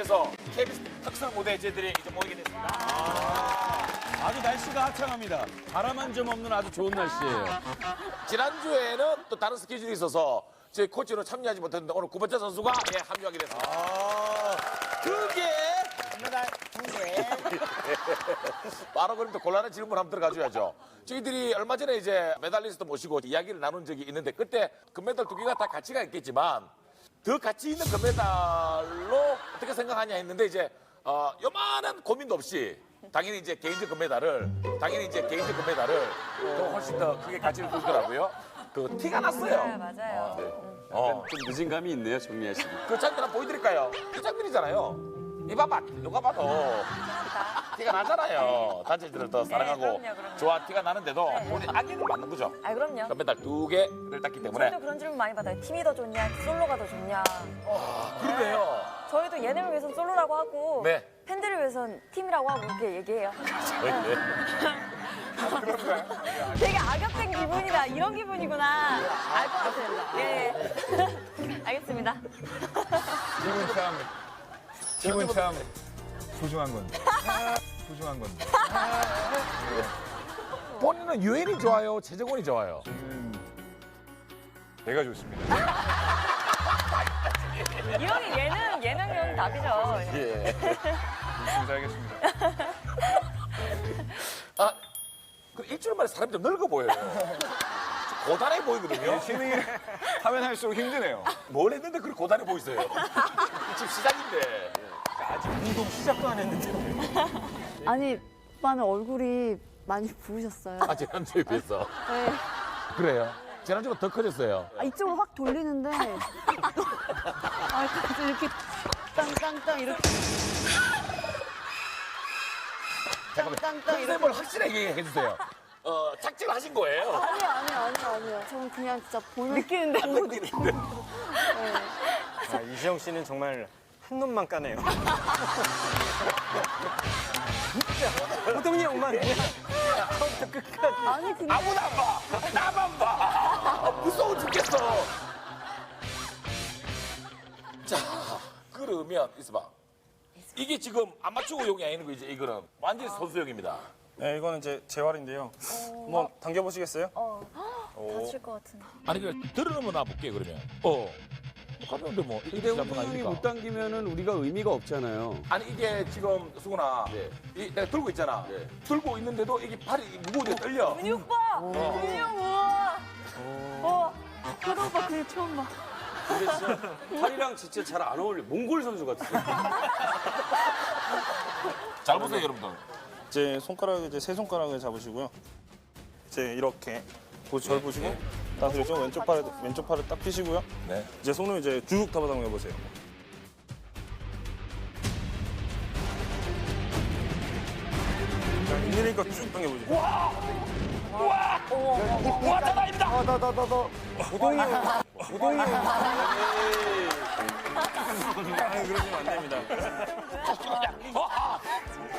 위해서 KBS 특설 무대 제들이 이제 모이게 됐습니다. 아 주 날씨가 화창합니다. 바람 한 점 없는 아주 좋은 날씨예요. 지난주에는 또 다른 스케줄이 있어서 저희 코치로 참여하지 못했는데 오늘 구번째 선수가 예, 합류하게 됐습니다. 그게 금메달 통계. 바로 그럼 또 곤란한 질문 한번 들어가줘야죠. 저희들이 얼마 전에 이제 메달리스트 모시고 이야기를 나눈 적이 있는데 그때 금메달 두 개가 다 가치가 있겠지만 더 가치 있는 금메달로 어떻게 생각하냐 했는데 이제 어, 요만한 고민도 없이 당연히 이제 개인적 금메달을 당연히 이제 개인적 금메달을 더 훨씬 더 크게 가치를 두더라고요. 그 티가 났어요. 네, 맞아요. 어. 좀 늦은 감이 있네요, 정리하 씨. 그 장면 한번 보여드릴까요? 이 장면이잖아요. 이 봐봐, 누가 봐도 티가 나잖아요. 단체들을 더 사랑하고 그럼요, 그럼요. 좋아 티가 나는데도 우리 악역을 맞는 거죠. 아 그럼요. 금메달 두 개를 땄기 때문에 저희도 그런 질문 많이 받아요. 팀이 더 좋냐, 솔로가 더 좋냐. 그러네요. 저희도 예능을 위해선 솔로라고 하고 네. 팬들을 위해선 팀이라고 하고 이렇게 얘기해요. 되게 악역된 기분이다. 이런 기분이구나. 알 것 같아요. 예. 예. 알겠습니다. 팀은 참, 팀은 참 소중한 건데. 소중한 건데. 본인은 유엔이 좋아요, 최정원이 좋아요. 내가 좋습니다. 이 형이 예능, 예능용 답이죠. 예. 열심히 살겠습니다. 아, 그 일주일 만에 사람이 좀 늙어 보여요. 고단해 보이거든요. 예능을 하면 할수록 힘드네요. 뭘 했는데 그렇게 고단해 보이세요? 지금 시작인데. 아니, 오빠는 얼굴이 많이 부으셨어요. 아, 지난주에 비해서. 네. 그래요. 지난주가 더 커졌어요. 아, 이쪽으로 확 돌리는데. 아, 그래서 이렇게 땅땅땅 이렇게. 잠깐만. 땅땅땅 이렇게. 컨셉을 확실하게 해주세요. 어, 착지를 하신 거예요. 아니요, 아니요, 아니요, 아니요. 저는 그냥 진짜 보는. 느끼는데. 아, 이시영 씨는 정말 한 놈만 까네요. 진짜 호동이 형만 그냥 처음부터 끝까지. 아니, 근데. 아무도 안 봐. 나만 봐. 아, 무서워 죽겠어. 자, 그러면 있어봐. 이게 지금 아마추어용이 아니는 거 이제 이거는 완전 히 선수용입니다. 네, 이거는 이제 재활인데요. 한번 당겨보시겠어요? 어, 다칠 것 같은데. 아니 그 들으면 나 볼게 그러면. 어. 가면데 뭐 형이 아닙니까? 못 당기면은 우리가 의미가 없잖아요. 아니 이게 지금 수근아, 네. 이, 내가 들고 있잖아. 들고 있는데도 이게 팔이 무거운데 떨려. 은희 오빠! 은희 형, 우와! 어, 그런 오빠 그게 처음 봐. 근데 진짜 팔이랑 진짜 잘 안 어울려. 몽골 선수 같았어요. 잘 보세요 여러분들. 이제 손가락 이제 세 손가락을 잡으시고요. 이제 이렇게 보- 절 보시고 딱 그렇죠. 왼쪽 팔을 왼쪽 팔을 딱 펴시고요. 네. 이제 손을 이제 쭉 잡아당겨 보세요. 자, 있으니까 쭉 당겨 보세요. 와 대단입니다. 호동이 형, 호동이 형. 아니 그러시면 안 됩니다.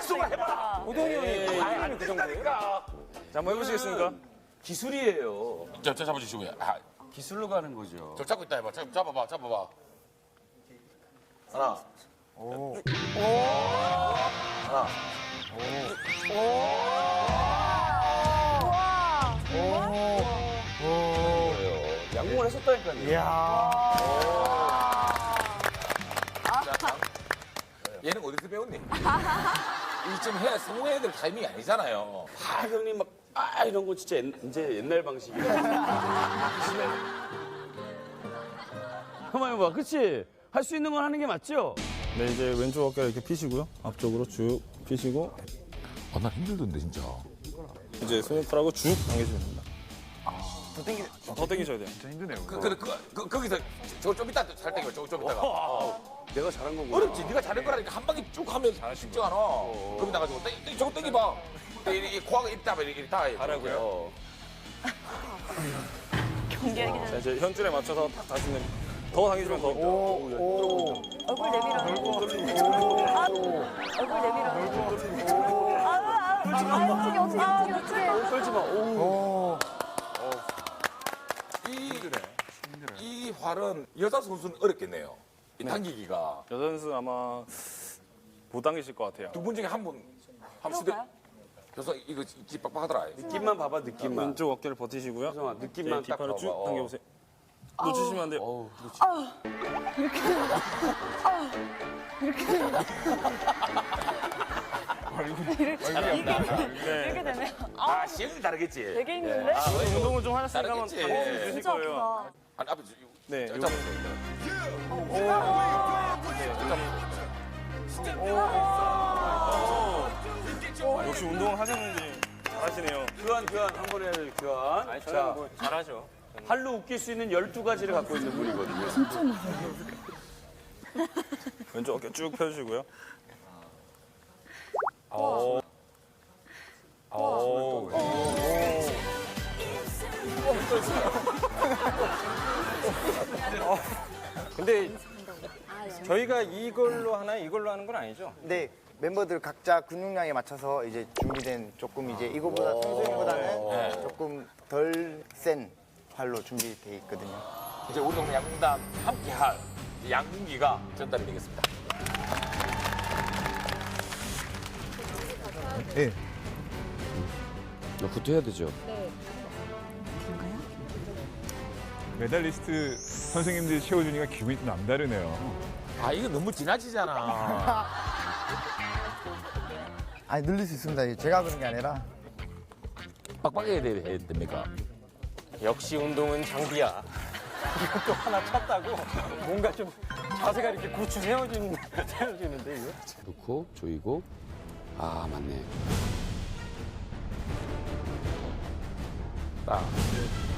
수근 해봐. 호동이 형이 아니 그 정도니까. 자, 한번 해보시겠습니까? 기술이에요. 저, 저 잡아주시고요. 아, 기술로 가는 거죠. 저 잡고 있다 해봐. 잡, 잡아봐, 잡아봐. 하나. 오. 하나. 양궁을 했었다니까요. 자, 다음. 얘는 어디서 배웠니? 이쯤 해야 성공해야 될 타이밍이 아니잖아요. 아, 형님 막, 아, 이런 거 진짜 옛, 이제 옛날 방식이에요. 한번 해봐. 그치? 할 수 있는 건 하는 게 맞죠? 네, 이제 왼쪽 어깨를 이렇게 피시고요. 앞쪽으로 쭉 피시고 아, 난 힘들던데, 진짜. 이제 손가락으로 쭉 당겨주면 됩니다. 더 당기, 더 당기셔야 돼요. 진짜 힘드네요. 그, 그, 그, 그, 거기서 저거 좀 이따 살 때가 저거 좀 이따가. 어. 내가 잘한 거구나. 어렵지. 네가 잘할 거라니까 한 방에 쭉 하면 쉽지 않아. 거기 나가지고 땡, 땡, 저거 땡겨봐. 이, 이 코하고 입 다, 이렇게 다. 잘하고요. 경기하기 전에 자, 이제 현줄에 맞춰서 딱 다시는 더 당겨주면 더. 얼굴 내밀어. 아, 얼굴 내밀어. 아, 아, 아, 어떻게, 어떻게, 어떻게, 어떻게. 떨지 마. 오. 이, 이 활은 여자 선수는 어렵겠네요. 이 당기기가 여자 선수 아마 못 당기실 것 같아요. 두 분 중에 한분 합시다. 해볼까요? 그래서 이거 이 빡빡하더라. 느낌만 봐봐 느낌만. 왼쪽 어깨를 버티시고요. 혜성아, 느낌만 네, 딱 뒷팔을 봐봐. 쭉 어. 당겨보세요. 놓치시면 안 돼요. 어우, 그렇지. 이렇게 되네요. 아, 시행이 다르겠지. 되게 힘든데? 운동을 좀 하셨으니까 한번 다르겠지. 있을 진짜 거예요. 아프다. 아니, 앞에 저- 네, 자, 여기 잡으세요. 역시 운동 하셨는지 잘하시네요. 교환 교환 한 번에 교환. 자, 잘하죠. 팔로 웃길 수 있는 12가지를 갖고 있는 분이거든요. 왼쪽 어깨 쭉 펴주시고요. 근데 저희가 이걸로 하나 이걸로 하는 건 아니죠? 네, 멤버들 각자 근육량에 맞춰서 이제 준비된 조금 이제 이거보다 평소보다는 조금 덜 센 활로 준비돼 있거든요. 이제 우리 동네 양궁단 함께할 양궁기가 전달이 되겠습니다. 예. 붙어야 되죠. 메달리스트 선생님들이 채워주니까 기분이 좀 남다르네요. 아, 이거 너무 지나치잖아. 아니 늘릴 수 있습니다. 제가 그런 게 아니라 빡빡해야 돼- 해야 됩니까? 역시 운동은 장비야. 이것도 하나 찼다고 뭔가 좀 자세가 이렇게 고추 세워지는 세워지는데 이거? 놓고 조이고. 아 맞네. 딱.